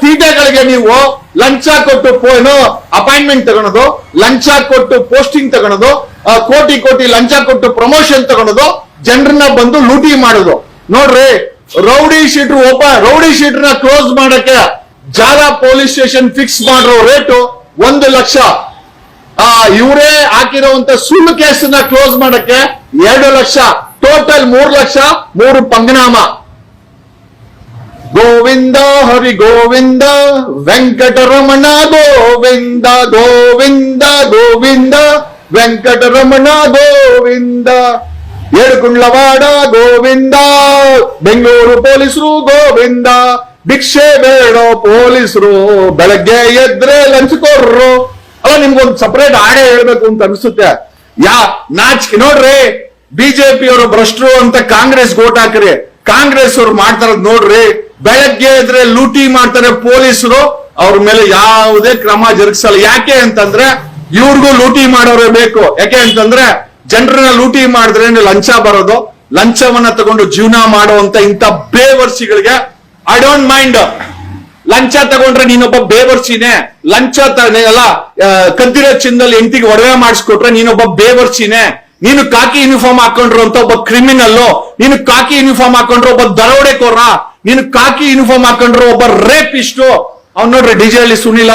ತೀಟೆಗಳಿಗೆ ನೀವು ಲಂಚ ಕೊಟ್ಟು ಏನು ಅಪಾಯಿಂಟ್ಮೆಂಟ್ ತಗೊಳೋದು, ಲಂಚ ಕೊಟ್ಟು ಪೋಸ್ಟಿಂಗ್ ತಗೊಳೋದು ಕೋಟಿ ಕೋಟಿ ಲಂಚ ಕೊಟ್ಟು ಪ್ರಮೋಷನ್ ತಗೊಳೋದು, ಜನರನ್ನ ಬಂದು ಲೂಟಿ ಮಾಡೋದು. ನೋಡ್ರಿ, ರೌಡಿ ಶೀಟ್ ಓಪನ್ ರೌಡಿ ಶೀಟರ್ನ ಕ್ಲೋಸ್ ಮಾಡಕ್ಕೆ ಜಾಗ ಪೊಲೀಸ್ ಸ್ಟೇಷನ್ ಫಿಕ್ಸ್ ಮಾಡಿರೋ ರೇಟು ಒಂದು ಲಕ್ಷ. ಆ, ಇವರೇ ಹಾಕಿರೋಂತ ಸುಳ್ಳು ಕೇಸನ್ನ ಕ್ಲೋಸ್ ಮಾಡಕ್ಕೆ ಎರಡು ಲಕ್ಷ. ಟೋಟಲ್ ಮೂರು ಲಕ್ಷ, ಮೂರು ಪಂಗನಾಮ. ಗೋವಿಂದ ಹರಿ ಗೋವಿಂದ ವೆಂಕಟರಮಣ ಗೋವಿಂದ ಗೋವಿಂದ ಗೋವಿಂದ, ವೆಂಕಟರಮಣ ಗೋವಿಂದ ಏಳುಕುಂಡ್ಲವಾಡ ಗೋವಿಂದ, ಬೆಂಗಳೂರು ಪೊಲೀಸರು ಗೋವಿಂದ, ಭಿಕ್ಷೆ ಬೇಡೋ ಪೊಲೀಸರು, ಬೆಳಗ್ಗೆ ಎದ್ರೆ ಲಂಚ್ ಕೊರ್ರು ಅಲ್ಲ, ನಿಮ್ಗೊಂದು ಸಪರೇಟ್ ಆಡೆ ಹೇಳ್ಬೇಕು ಅಂತ ಅನ್ಸುತ್ತೆ. ಯಾ, ನಾಚಿಕೆ ನೋಡ್ರಿ ಬಿಜೆಪಿ ಅವರು ಭ್ರಷ್ಟರು ಅಂತ ಕಾಂಗ್ರೆಸ್ ಓಟ್ ಹಾಕ್ರಿ. ಕಾಂಗ್ರೆಸ್ ಅವ್ರು ಮಾಡ್ತಾರದ್ ನೋಡ್ರಿ. ಬೆಳಗ್ಗೆ ಇದ್ರೆ ಲೂಟಿ ಮಾಡ್ತಾರೆ ಪೊಲೀಸರು, ಅವ್ರ ಮೇಲೆ ಯಾವುದೇ ಕ್ರಮ ಜರುಗಿಸಲ್ಲ. ಯಾಕೆ ಅಂತಂದ್ರೆ ಇವ್ರಿಗೂ ಲೂಟಿ ಮಾಡೋರೇ ಬೇಕು. ಯಾಕೆ ಅಂತಂದ್ರೆ ಜನರನ್ನ ಲೂಟಿ ಮಾಡಿದ್ರೆ ಲಂಚ ಬರೋದು. ಲಂಚವನ್ನ ತಗೊಂಡು ಜೀವನ ಮಾಡುವಂತ ಇಂಥ ಬೇವರ್ಸಿಗಳಿಗೆ ಐ ಡೋಂಟ್ ಮೈಂಡ್ ಲಂಚ ತಗೊಂಡ್ರೆ ನೀನೊಬ್ಬ ಬೇವರ್ಸಿನೇ. ಲಂಚ ಅಲ್ಲ ಕದ್ದಿರೋ ಚಿನ್ನದಲ್ಲಿ ಹೆಂಡತಿಗೆ ಒಡವೆ ಮಾಡಿಸ್ಕೊಟ್ರೆ ನೀನೊಬ್ಬ ಬೇವರ್ಸಿನೇ. ನೀನು ಕಾಕಿ ಯೂನಿಫಾರ್ಮ್ ಹಾಕೊಂಡ್ರು ಅಂತ ಒಬ್ಬ ಕ್ರಿಮಿನಲ್ಲು ನೀನು ಕಾಕಿ ಯೂನಿಫಾರ್ಮ್ ಹಾಕೊಂಡ್ರೆ ಒಬ್ಬ ದರೋಡೆಕೋರ. ನೀನು ಕಾಕಿ ಯೂನಿಫಾರ್ಮ್ ಹಾಕೊಂಡ್ರು ಒಬ್ಬ ರೇಪ್ ಇಷ್ಟು ಅವ್ನು ನೋಡ್ರಿ ಡಿಜೆ ಅಲ್ಲಿ ಸುನಿಲ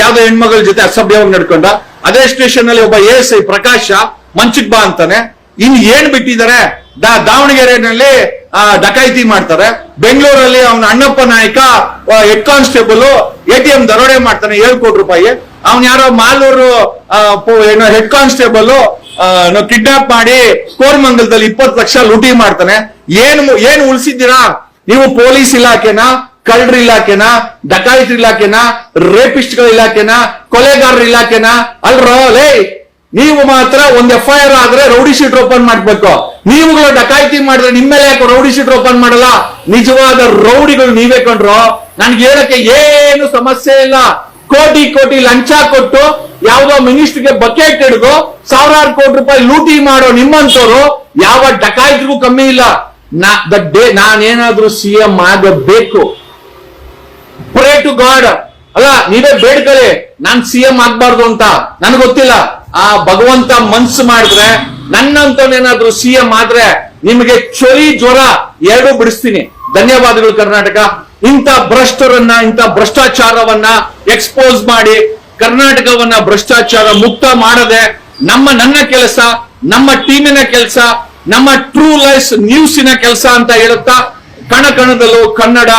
ಯಾವ್ದೋ ಹೆಣ್ಮಗಳ ಜೊತೆ ಅಸಭ್ಯವಾಗಿ ನಡ್ಕೊಂಡ. ಅದೇ ಸ್ಟೇಷನ್ ಅಲ್ಲಿ ಒಬ್ಬ ಎಸ್ ಐ ಪ್ರಕಾಶ ಮಂಚಕ್ ಬಾ ಅಂತಾನೆ. ಇನ್ ಏನ್ ಬಿಟ್ಟಿದ್ದಾರೆ ದಾವಣಗೆರೆನಲ್ಲಿ ಡಕಾಯಿತಿ ಮಾಡ್ತಾರೆ. ಬೆಂಗಳೂರಲ್ಲಿ ಅವನ Annappa Nayaka head constable A T M ದರೋಡೆ ಮಾಡ್ತಾನೆ, ಏಳು ಕೋಟಿ ರೂಪಾಯಿ. ಅವ್ನ ಯಾರೋ ಮಾಲೂರು ಏನೋ ಹೆಡ್ ಕಾನ್ಸ್ಟೇಬಲ್ ಕಿಡ್ನಾಪ್ ಮಾಡಿ ಕೋರ್ಮಂಗಲದಲ್ಲಿ ಇಪ್ಪತ್ತು ಲಕ್ಷ ಲೂಟಿ ಮಾಡ್ತಾನೆ. ಏನ್ ಏನ್ ಉಳಿಸಿದ್ದೀರಾ? ನೀವು ಪೊಲೀಸ್ ಇಲಾಖೆನ? ಕಳ್ಳರ ಇಲಾಖೆನ? ಡಕಾಯಿತ ಇಲಾಖೆನ? ರೇಪಿಸ್ಟ್ಗಳ ಇಲಾಖೆನ? ಕೊಲೆಗಾರರ ಇಲಾಖೆನ? ಅಲ್ರೋ, ಲೇ, ನೀವು ಮಾತ್ರ ಒಂದ್ ಎಫ್ ಐ ಆರ್ ಆದ್ರೆ ರೌಡಿ ಶೀಟ್ ಓಪನ್ ಮಾಡ್ಬೇಕು. ನೀವುಗಳು ಡಕಾಯಿತಿ ಮಾಡಿದ್ರೆ ನಿಮ್ಮ ಮೇಲೆ ಯಾಕೆ ರೌಡಿ ಶೀಟ್ ಓಪನ್ ಮಾಡಲ್ಲ? ನಿಜವಾದ ರೌಡಿಗಳು ನೀವೇ ಕಂಡ್ರು? ನನ್ಗೆ ಹೇಳಕ್ಕೆ ಏನು ಸಮಸ್ಯೆ ಇಲ್ಲ. ಕೋಟಿ ಕೋಟಿ ಲಂಚ ಕೊಟ್ಟು ಯಾವ್ದೋ ಮಿನಿಸ್ಟ್ರಿಗೆ ಬಕೆಟ್ ಹಿಡಿದು ಸಾವಿರಾರು ಕೋಟಿ ರೂಪಾಯಿ ಲೂಟಿ ಮಾಡೋ ನಿಮ್ಮಂತವ್ರು ಯಾವ ಡಕಾಯಿತಿಗೂ ಕಮ್ಮಿ ಇಲ್ಲ. ನಾ ಡೇ, ನಾನೇನಾದ್ರೂ ಸಿ ಎಂ ಆಗಬೇಕು. ಪ್ರೇ ಟು ಗಾಡ್ ಅಲ್ಲ, ನೀವೇ ಬೇಡ್ಕೊಳ್ಳಿ ನಾನ್ ಸಿ ಎಂ ಆಗ್ಬಾರ್ದು ಅಂತ. ನನ್ಗೆ ಗೊತ್ತಿಲ್ಲ. ಆ ಭಗವಂತ ಮನ್ಸು ಮಾಡಿದ್ರೆ ನನ್ನಂತವನೇನಾದ್ರೂ ಸಿ ಎಂ ಆದ್ರೆ ನಿಮಗೆ ಚೊರಿ ಜ್ವರ ಎರಡು ಬಿಡಿಸ್ತೀನಿ. ಧನ್ಯವಾದಗಳು ಕರ್ನಾಟಕ. ಇಂಥ ಭ್ರಷ್ಟರನ್ನ, ಇಂಥ ಭ್ರಷ್ಟಾಚಾರವನ್ನ ಎಕ್ಸ್ಪೋಸ್ ಮಾಡಿ ಕರ್ನಾಟಕವನ್ನ ಭ್ರಷ್ಟಾಚಾರ ಮುಕ್ತ ಮಾಡದೆ ನಮ್ಮ ನನ್ನ ಕೆಲಸ, ನಮ್ಮ ಟೀಮಿನ ಕೆಲಸ, ನಮ್ಮ ಟ್ರೂ ಲೈಫ್ ನ್ಯೂಸಿನ ಕೆಲಸ ಅಂತ ಹೇಳುತ್ತಾ ಕಣ ಕಣದಲ್ಲೂ ಕನ್ನಡ